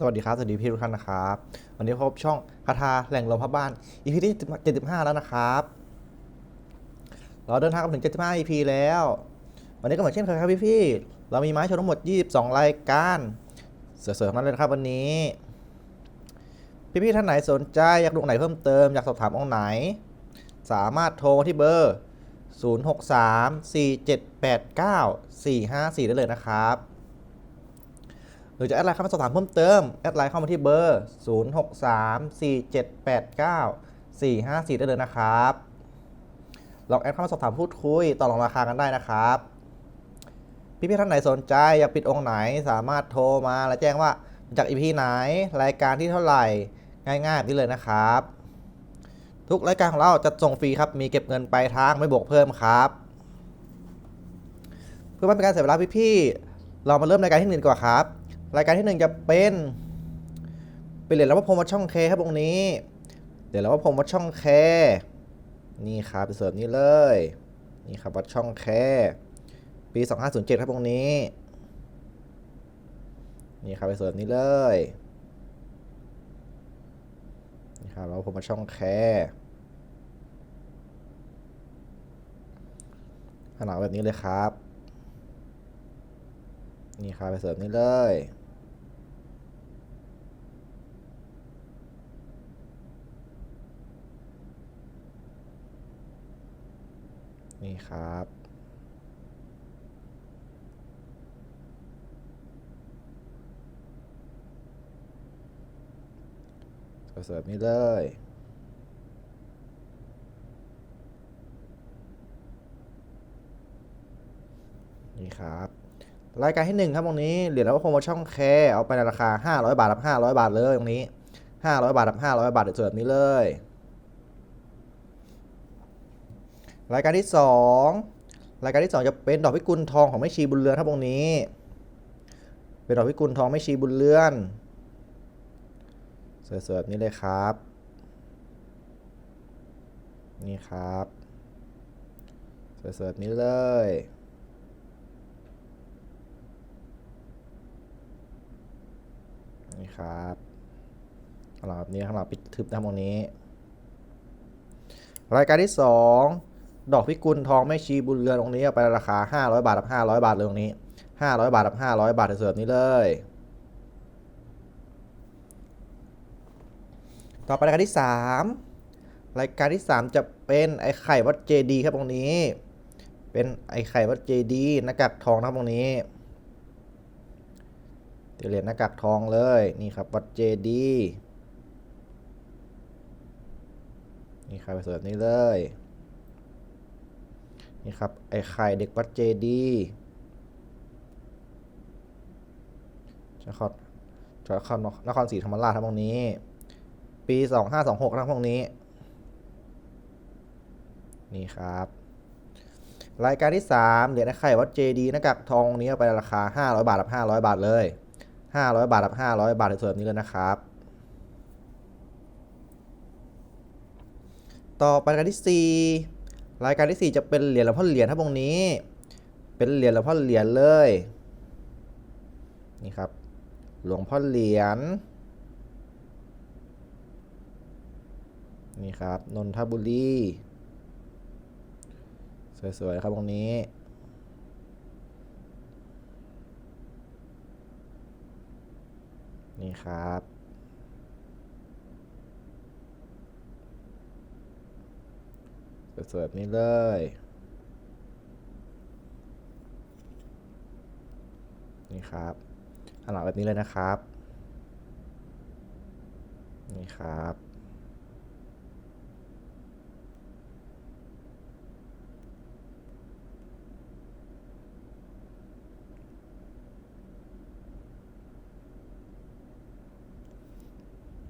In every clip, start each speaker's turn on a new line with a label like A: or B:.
A: สวัสดีครับ สวัสดีพี่ทุกท่านนะครับ วันนี้พบช่องคาถาแหล่งลมพระบ้าน EP ที่ 75 แล้วนะครับ เราเดินทางมาถึง 75 EP แล้ว วันนี้ก็เหมือนเช่นเคยครับพี่พี่ๆเรามีไม้โชว์ทั้งหมด 22 รายการ เสือๆนั้นเลยนะครับวันนี้ พี่พี่ๆท่านไหนสนใจอยากดูไหนเพิ่มเติมอยากสอบถามองค์ไหน สามารถโทรที่เบอร์ 0634789454 ได้เลยนะครับ หรือจะแอดไลน์เข้ามาสอบถามเพิ่มเติม แอดไลน์เข้ามาที่เบอร์ 0634789454 ได้เลยนะครับ ลองแอดเข้ามาสอบถามพูดคุยต่อรองราคากันได้นะครับ พี่ๆท่านไหนสนใจอยากปิดองค์ไหนสามารถโทรมาและแจ้งว่าจากอีพีไหนรายการที่เท่าไหร่ง่ายๆแบบนี้เลยนะครับ ทุกรายการของเราจะส่งฟรีครับ มีเก็บเงินปลายทางไม่บวกเพิ่มครับ เพื่อไม่เป็นการเสียเวลาพี่ๆเรามาเริ่มรายการที่หนึ่งกว่าครับ รายการที่หนึ่งจะเป็นเป็นเหรียญแล้วว่าพรมวัดช่องเคครับองนี้เหรียญแล้วว่าพรมวัดช่องเคนี่ครับเสิร์ฟนี้เลยนี่ครับวัดช่องแคปี 2507 ครับองนี้นี่ครับไปเสิร์ฟนี้เลยนี่ครับแล้วผมมาช่องแคขนาดแบบนี้เลยครับ นี่ครับไปเสิร์ฟนี้เลย ครับสิร์ฟนี้เลยนี่ครับ รายการที่หนึ่งครับตรงนี้เหรียญแล้วก็โปรโมชั่นแคร์เอาไปในราคา 500 บาทรับ500 บาทเลยตรงนี้ 500 บาทรับ500 บาทเดี๋ยวเสิร์ฟนี้เลย รายการที่ 2 รายการที่ 2 จะเป็นดอกพิกุลทองของแม่ชีบุญเรือนครับตรงนี้ เป็นดอกพิกุลทองแม่ชีบุญเรือนเสิร์ฟๆนี้เลยครับ นี่ครับเสิร์ฟๆนี้เลยนี่ครับข้างหลังแบบนี้ข้างหลังปิดทึบนะตรงนี้ รายการที่ 2 ดอกพิกุลทองแม่ชีบุญเรือนตรงนี้ไปราคา 500 บาทกับ 500 บาทเลยตรงนี้ 500 บาทกับ 500 บาทเสิร์ฟนี้เลย ต่อไปรายการที่ 3 รายการที่ 3 จะเป็นไอ้ไข่วัดเจดีครับตรงนี้ เป็นไอ้ไข่วัดเจดีหน้ากากทองนะครับตรงนี้เหรียญหน้ากากทองเลยนี่ครับวัดเจดีนี่ครับไปเสิร์ฟนี่เลย นี่ครับ ไอ้ไข่เด็กวัดเจดีนครนครนครศรีธรรมราชครับตรงนี้ ปี2526นะพวกนี้ นี่ครับ รายการที่3เหรียญไอ้ไข่วัดเจดีหน้ากากทองนี้เอาไปราคา500บาทกับ500บาทเลย500บาทกับ500บาทในส่วนนี้เลยนะครับต่อไปรายการที่4 รายการที่ 4 จะเป็นเหรียญหลวงพ่อเหรียญครับตรงนี้ เป็นเหรียญหลวงพ่อเหรียญเลย นี่ครับ หลวงพ่อเหรียญ นี่ครับ นนทบุรี สวย ๆ ครับตรงนี้นี่ครับ สวยๆแบบนี้เลยนี่ครับข้างหลังแบบนี้เลยนะครับ นี่ครับ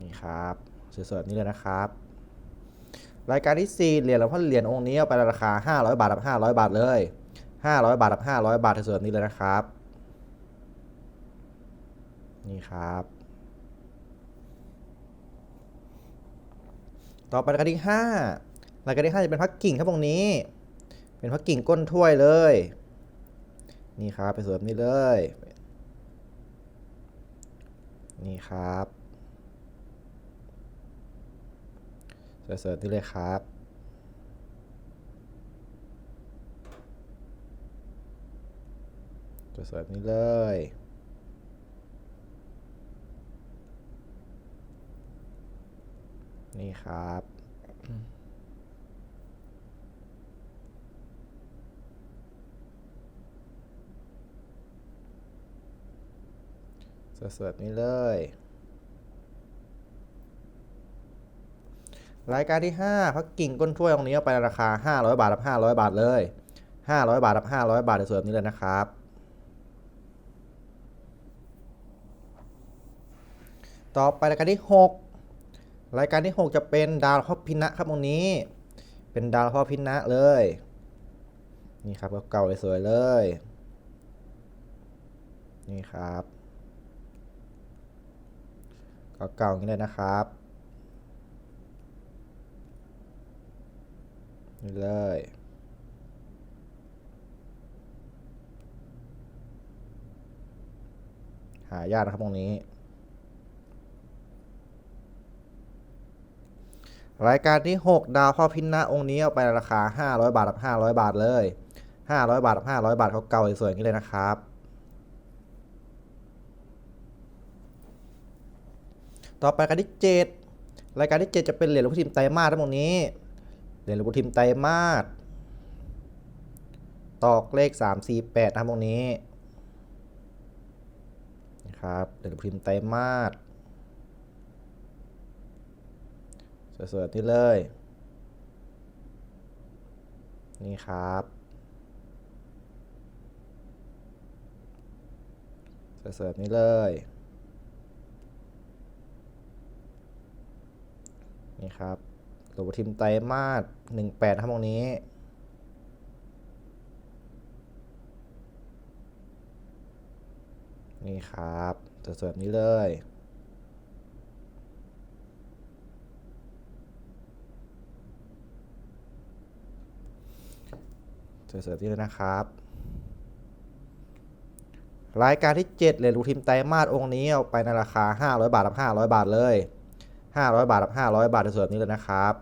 A: นี่ครับสวยๆแบบนี้เลยนะครับ รายการที่ 4 เหรียญหลวงพ่อเหรียญองค์นี้เอาไปราคา 500 บาทกับ500 บาทเลย 500 บาทกับ500 บาทสวยๆแบบนี้เลยนะครับ นี่ครับ ต่อไปรายการที่ 5 รายการที่ 5 จะเป็นพักกิ่งครับตรงนี้ เป็นพักกิ่งก้นถ้วยเลย นี่ครับไปเสวยแบบนี้เลย นี่ครับ สวยๆนี่เลยครับสวยๆนี่เลยนี่ครับสวยๆนี่เลย รายการที่ 5พักกิ่งก้นถ้วยตรงนี้ไปในราคา 500 บาทรับ500 บาทเลย 500 บาทรับ500 บาทสวยๆแบบนี้เลยนะครับ ต่อไปรายการที่ 6 รายการที่ 6 จะเป็นดาวพ่อพินะครับตรงนี้ เป็นดาวพ่อพินะเลย นี่ครับเก่าๆสวยเลย นี่ครับเก่าๆอย่างนี้เลยนะครับ นี่เลย หายากนะครับตรงนี้ รายการที่ 6 ดาวพ่อพินนะองค์นี้เอาไปราคา 500 บาทกับ500 บาทเลย 500 บาทกับ500 บาทเขาเก่าสวยๆอย่างนี้เลยนะครับต่อไปการที่ 7 รายการที่ 7 จะเป็นเหรียญหลวงพ่อทิมไตรมาสทั้งหมดนี้ เหรียญหลวงพ่อทิมไตรมาสตอกเลข 3 4 8นะครับตรงนี้นะครับเหรียญหลวงพ่อทิมไตรมาสสวยๆนี่เลย นี่ครับเสวยๆนี่เลย นี่ครับ หลวงพ่อทิมไตรมาสหนึ่งแปดครับตรงนี้นี่ครับสวยๆแบบนี้เลย สวยๆแบบนี้เลยนะครับ รายการที่ 7เหรียรูทิมไตรมาสองค์นี้เอาไปในราคา 500 บาทกับ500 บาทเลย 500 บาทกับ500 บาทในส่วนนี้เลยนะครับ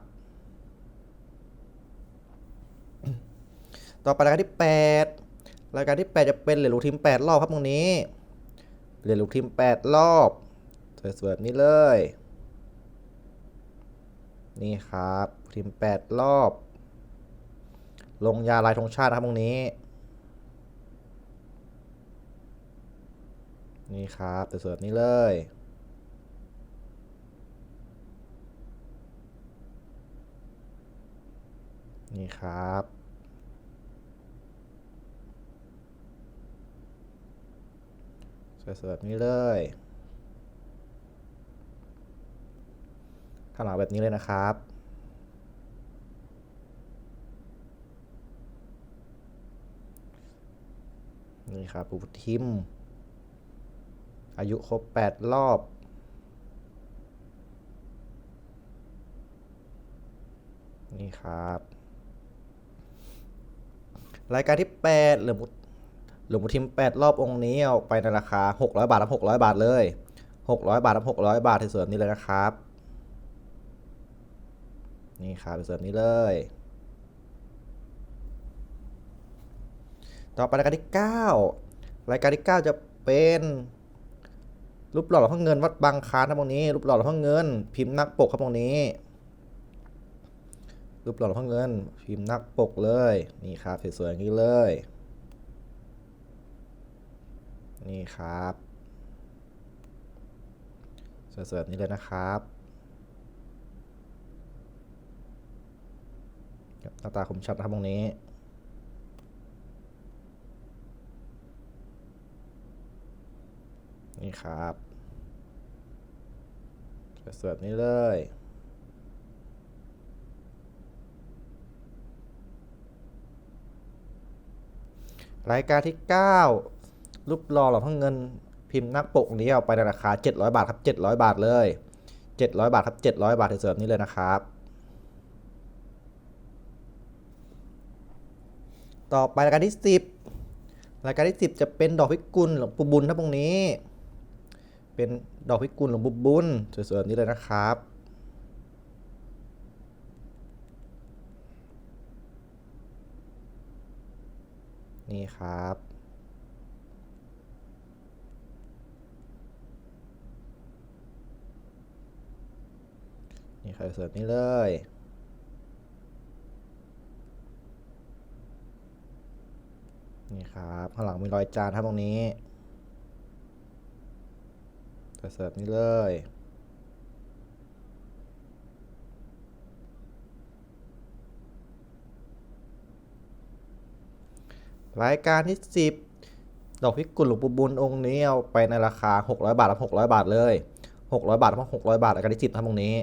A: ต่อไปรายการที่ 8 รายการที่ 8 จะเป็นเหรียญลูกทีม 8 รอบครับตรงนี้ เหรียญลูกทีม 8 รอบสวยๆแบบนี้เลย นี่ครับทีม 8 รอบ ลงยาลายธงชาตินะครับตรงนี้ นี่ครับสวยๆแบบนี้เลย นี่ครับ สวยๆแบบนี้เลย ข้างหลังแบบนี้เลยนะครับนี่ครับปูทิม อายุครบ 8 รอบ นี่ครับ รายการที่ 8หลือหลวงปู่ทิม 8 รอบองค์นี้เอาไปในราคา 600 บาทรับ600 บาทเลย 600 บาทรับ600 บาทในส่วนนี้เลยนะครับ นี่ครับในส่วนนี้เลย ต่อไปรายการที่ 9 รายการที่ 9 จะเป็นรูปหล่อหลวงพ่อเงินวัดบางคานครับตรงนี้รูปหล่อหลวงพ่อเงิน พิมพ์นักปกครับตรงนี้ รูปหล่อหลวงพ่อเงิน พิมพ์นักปกเลย นี่ครับสวยๆอย่างนี้เลย นี่ครับสวยๆแบบนี้เลยนะครับหน้าตาคมชัดนะครับตรงนี้นี่ครับสวยๆแบบนี้เลย รายการที่ 9 รูปหล่อหลวงพ่อเงินพิมพ์นักปกนี้เอาไปในราคา 700 บาทครับ 700 บาทเลย 700 บาทครับ 700 บาทเสริมนี้เลยนะครับ ต่อไปรายการที่ 10 รายการที่ 10 จะเป็นดอกพิกุลหลวงปู่บุญครับตรงนี้ เป็นดอกพิกุลหลวงบุญบุญเสวยๆแบบนี้เลยนะครับ นี่ครับ นี่ครับสวยๆแบบนี้เลยนี่ครับข้างหลังมีรอยจานครับตรงนี้เสิร์ฟนี่เลย รายการที่ 10 ดอกพิกุลหลวงปู่บุญองค์นี้เอาไปในราคา 600 บาทรับ600 บาทเลย 600 บาทรับ600 บาทรายการที่ 10ทำตรงนี้